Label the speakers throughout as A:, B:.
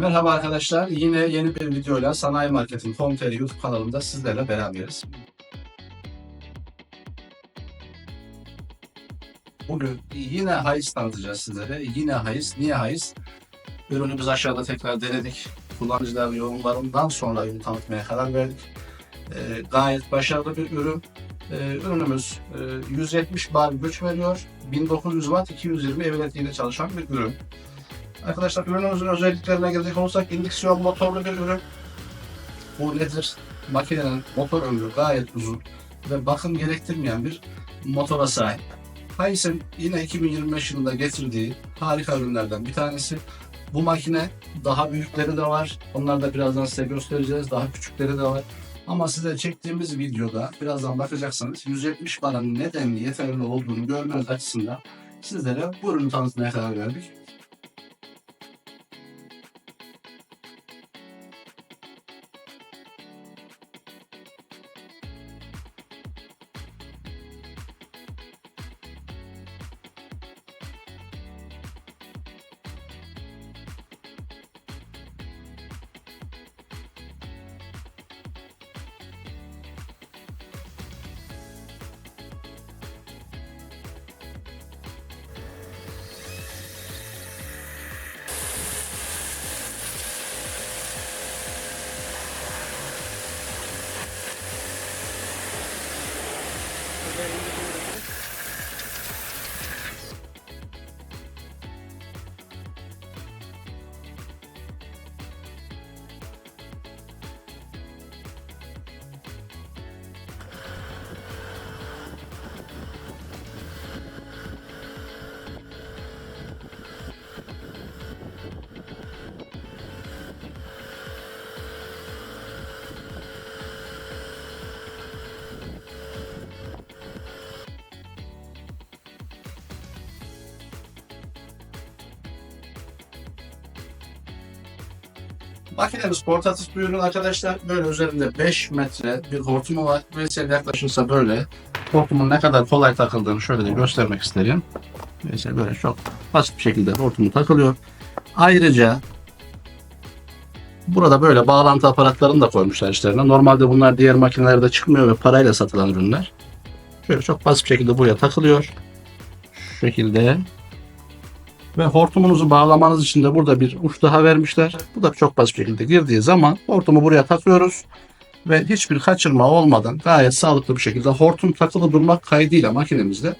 A: Merhaba arkadaşlar. Yine yeni bir videoyla Sanayi Marketin Komiteri YouTube kanalında sizlerle beraberiz. Bugün yine Hayız tanıtacağız sizlere. Yine Hayız. Niye Hayız? Ürünü biz aşağıda tekrar denedik. Kullanıcılar yorumlarından sonra ürünü tanıtmaya karar verdik. Ee, gayet başarılı bir ürün. Ee, ürünümüz e, 170 bar güç veriyor. 1900 watt 220 ev elektriğiyle çalışan bir ürün. Arkadaşlar ürünümüzün özelliklerine gelecek olursak indüksiyon motorlu bir ürün. Bu nedir? Makinenin motor ömrü gayet uzun ve bakım gerektirmeyen bir motora sahip. Hisen'in yine 2025 yılında getirdiği harika ürünlerden bir tanesi. Bu makine daha büyükleri de var. Onları da birazdan size göstereceğiz. Daha küçükleri de var. Ama size çektiğimiz videoda birazdan bakacaksınız 170 baranın nedenli yeterli olduğunu görmeniz açısından sizlere bu ürünü tanıtmaya karar verdik. very Makinemiz portatif bir ürün arkadaşlar. Böyle üzerinde 5 metre bir hortumu var. Ve size yaklaşırsa böyle hortumun ne kadar kolay takıldığını şöyle de göstermek isterim. Mesela böyle çok basit bir şekilde hortumu takılıyor. Ayrıca burada böyle bağlantı aparatlarını da koymuşlar işlerine. Normalde bunlar diğer makinelerde çıkmıyor ve parayla satılan ürünler. Şöyle çok basit bir şekilde buraya takılıyor. Şu şekilde ve hortumunuzu bağlamanız için de burada bir uç daha vermişler. Bu da çok basit şekilde girdiği zaman hortumu buraya takıyoruz. Ve hiçbir kaçırma olmadan gayet sağlıklı bir şekilde hortum takılı durmak kaydıyla makinemizde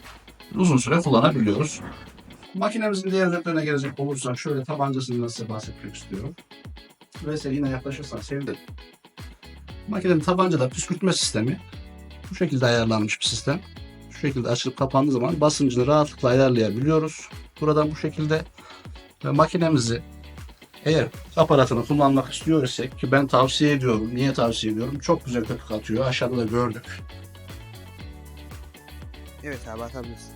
A: uzun süre kullanabiliyoruz. Makinemizin diğer özelliklerine gelecek olursak şöyle tabancasından size bahsetmek istiyorum. Ve yine yaklaşırsan sevdim. Makinenin tabancada püskürtme sistemi bu şekilde ayarlanmış bir sistem. Şu şekilde açılıp kapandığı zaman basıncını rahatlıkla ayarlayabiliyoruz. Buradan bu şekilde ve makinemizi eğer aparatını kullanmak istiyor isek ki ben tavsiye ediyorum. Niye tavsiye ediyorum? Çok güzel köpük atıyor. Aşağıda da gördük.
B: Evet abi atabilirsin.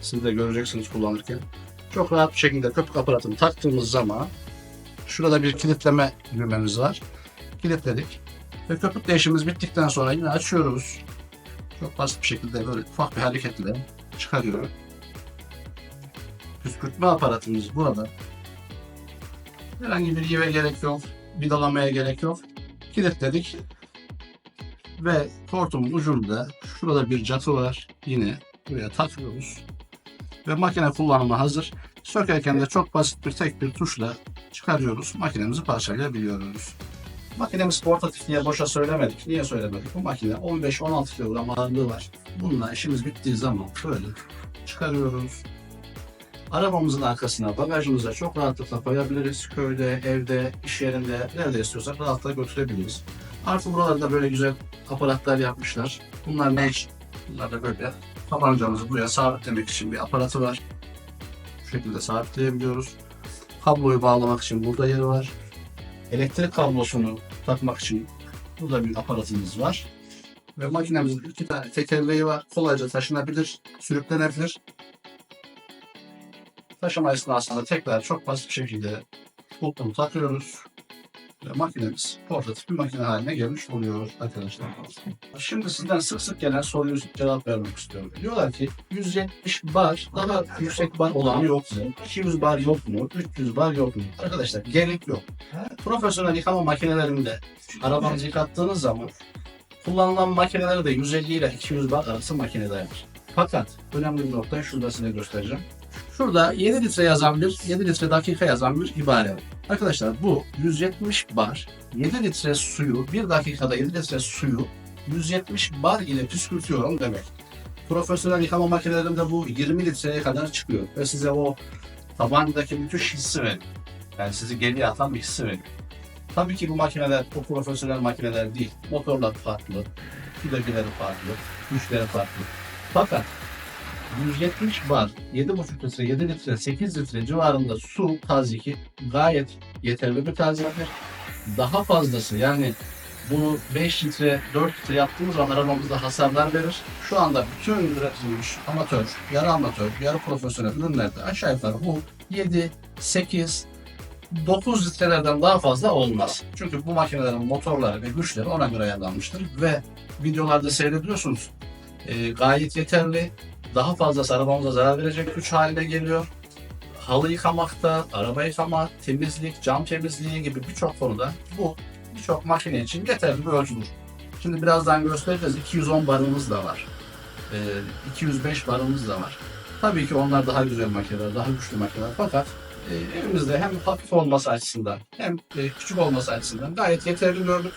A: Siz de göreceksiniz kullanırken. Çok rahat bir şekilde köpük aparatını taktığımız zaman şurada bir kilitleme düğmemiz var. Kilitledik. Ve köpük değişimimiz bittikten sonra yine açıyoruz. Çok basit bir şekilde böyle ufak bir hareketle çıkarıyorum. Püskürtme aparatımız burada. Herhangi bir yive gerek yok. Vidalamaya gerek yok. Kilitledik. Ve hortumun ucunda şurada bir catı var. Yine buraya takıyoruz. Ve makine kullanıma hazır. Sökerken de çok basit bir tek bir tuşla çıkarıyoruz. Makinemizi parçalayabiliyoruz. Makinemiz portatif diye boşa söylemedik. Niye söylemedik? Bu makine 15-16 kilogram ağırlığı var. Bununla işimiz bittiği zaman böyle çıkarıyoruz. Arabamızın arkasına, bagajımıza çok rahatlıkla koyabiliriz. Köyde, evde, iş yerinde, nerede istiyorsak rahatlıkla götürebiliriz. Artı buralarda böyle güzel aparatlar yapmışlar. Bunlar ne için? Bunlar da böyle tabancamızı buraya sabitlemek için bir aparatı var. Bu şekilde sabitleyebiliyoruz. Kabloyu bağlamak için burada yeri var. Elektrik kablosunu takmak için burada bir aparatımız var. Ve makinemizin iki tane tekerleği var. Kolayca taşınabilir, sürüklenebilir. Taşıma esnasında tekrar çok basit bir şekilde kulpunu takıyoruz. Ve makinemiz portatif bir makine haline gelmiş oluyor arkadaşlar. Şimdi sizden sık sık gelen soruyu cevap vermek istiyorum. Diyorlar ki 170 bar daha yüksek bar olanı yok mu? 200 bar yok mu? 300 bar yok mu? Arkadaşlar gerek yok. Profesyonel yıkama makinelerinde arabanızı yıkattığınız zaman kullanılan makineler de 150 ile 200 bar arası makineler. Fakat önemli bir noktayı şurada size göstereceğim. Şurada 7 litre yazan bir, 7 litre dakika yazan bir ibare var. Arkadaşlar bu 170 bar 7 litre suyu, 1 dakikada 7 litre suyu 170 bar ile püskürtüyorum demek. Profesyonel yıkama makinelerinde bu 20 litreye kadar çıkıyor ve size o tabandaki müthiş hissi veriyor. Yani sizi geriye atan bir hissi veriyor. Tabii ki bu makineler o profesyonel makineler değil. Motorlar farklı, filebileri farklı, güçleri farklı. Fakat 170 bar, 7,5 litre, 7 litre, 8 litre civarında su taziki gayet yeterli bir taziktir. Daha fazlası yani bunu 5 litre, 4 litre yaptığımız zaman arabamızda hasarlar verir. Şu anda bütün üretilmiş amatör, yarı amatör, yarı profesyonel ürünlerde aşağı yukarı bu 7, 8, 9 litrelerden daha fazla olmaz. Çünkü bu makinelerin motorları ve güçleri ona göre ayarlanmıştır ve videolarda seyrediyorsunuz. Ee, gayet yeterli. Daha fazlası arabamıza zarar verecek güç haline geliyor. Halı yıkamakta, araba yıkama, temizlik, cam temizliği gibi birçok konuda bu birçok makine için yeterli bir ölçüdür. Şimdi birazdan göstereceğiz. 210 barımız da var. Ee, 205 barımız da var. Tabii ki onlar daha güzel makineler, daha güçlü makineler. Fakat e, evimizde hem hafif olması açısından hem e, küçük olması açısından gayet yeterli gördük.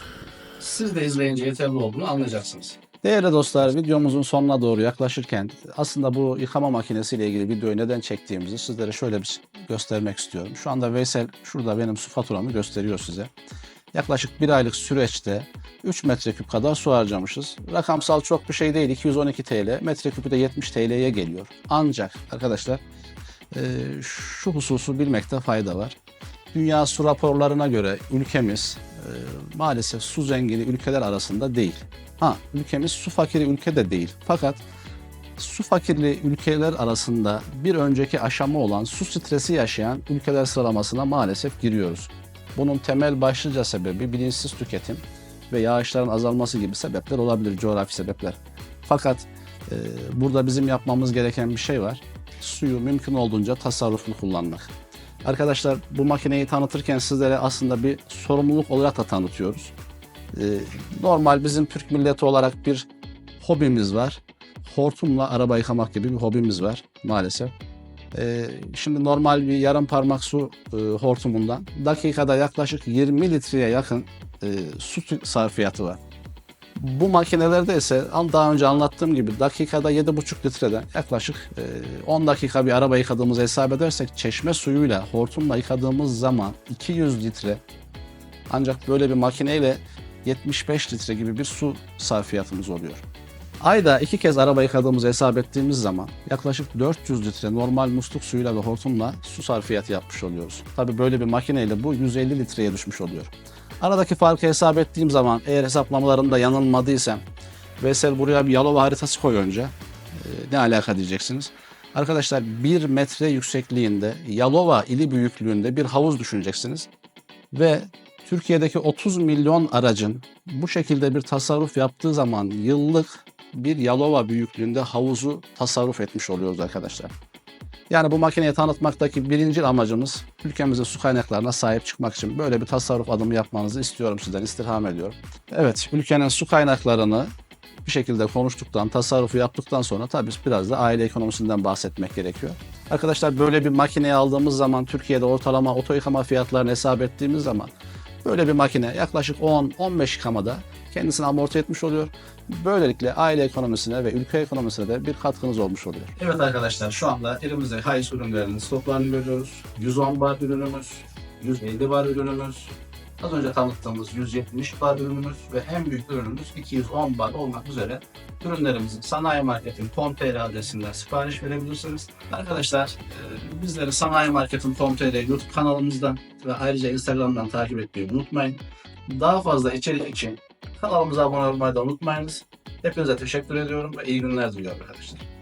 A: Siz de izleyince yeterli olduğunu anlayacaksınız.
C: Değerli dostlar videomuzun sonuna doğru yaklaşırken aslında bu yıkama makinesiyle ilgili videoyu neden çektiğimizi sizlere şöyle bir göstermek istiyorum. Şu anda Veysel şurada benim su faturamı gösteriyor size. Yaklaşık bir aylık süreçte 3 metreküp kadar su harcamışız. Rakamsal çok bir şey değil 212 TL, metreküpü de 70 TL'ye geliyor. Ancak arkadaşlar e, şu hususu bilmekte fayda var. Dünya su raporlarına göre ülkemiz maalesef su zengini ülkeler arasında değil. Ha, ülkemiz su fakiri ülke de değil. Fakat su fakirli ülkeler arasında bir önceki aşama olan su stresi yaşayan ülkeler sıralamasına maalesef giriyoruz. Bunun temel başlıca sebebi bilinçsiz tüketim ve yağışların azalması gibi sebepler olabilir, coğrafi sebepler. Fakat e, burada bizim yapmamız gereken bir şey var. Suyu mümkün olduğunca tasarruflu kullanmak. Arkadaşlar bu makineyi tanıtırken sizlere aslında bir sorumluluk olarak da tanıtıyoruz. Ee, normal bizim Türk milleti olarak bir hobimiz var. Hortumla araba yıkamak gibi bir hobimiz var maalesef. Ee, şimdi normal bir yarım parmak su e, hortumundan dakikada yaklaşık 20 litreye yakın e, su sarfiyatı var. Bu makinelerde ise daha önce anlattığım gibi dakikada 7,5 litreden yaklaşık e, 10 dakika bir araba yıkadığımızı hesap edersek çeşme suyuyla hortumla yıkadığımız zaman 200 litre ancak böyle bir makineyle 75 litre gibi bir su sarfiyatımız oluyor. Ayda iki kez araba yıkadığımızı hesap ettiğimiz zaman yaklaşık 400 litre normal musluk suyuyla ve hortumla su sarfiyatı yapmış oluyoruz. Tabii böyle bir makineyle bu 150 litreye düşmüş oluyor. Aradaki farkı hesap ettiğim zaman eğer hesaplamalarımda yanılmadıysam Veysel buraya bir Yalova haritası koy önce. Ee, ne alaka diyeceksiniz. Arkadaşlar 1 metre yüksekliğinde Yalova ili büyüklüğünde bir havuz düşüneceksiniz. Ve Türkiye'deki 30 milyon aracın bu şekilde bir tasarruf yaptığı zaman yıllık bir Yalova büyüklüğünde havuzu tasarruf etmiş oluyoruz arkadaşlar. Yani bu makineyi tanıtmaktaki birinci amacımız ülkemizin su kaynaklarına sahip çıkmak için böyle bir tasarruf adımı yapmanızı istiyorum sizden, istirham ediyorum. Evet, ülkenin su kaynaklarını bir şekilde konuştuktan, tasarrufu yaptıktan sonra tabii biraz da aile ekonomisinden bahsetmek gerekiyor. Arkadaşlar böyle bir makineyi aldığımız zaman Türkiye'de ortalama oto yıkama fiyatlarını hesap ettiğimiz zaman böyle bir makine yaklaşık 10-15 yıkamada kendisini amorti etmiş oluyor. Böylelikle aile ekonomisine ve ülke ekonomisine de bir katkınız olmuş oluyor.
A: Evet arkadaşlar şu anda elimizde Hayes ürünlerinin stoklarını görüyoruz. 110 bar ürünümüz, 150 bar ürünümüz, az önce tanıttığımız 170 bar ürünümüz ve en büyük ürünümüz 210 bar olmak üzere ürünlerimizi Sanayi Market'in com.tr adresinden sipariş verebilirsiniz. Arkadaşlar e, bizleri Sanayi Market'in com.tr YouTube kanalımızdan ve ayrıca Instagram'dan takip etmeyi unutmayın. Daha fazla içerik için kanalımıza abone olmayı da unutmayınız. Hepinize teşekkür ediyorum ve iyi günler diliyorum arkadaşlar.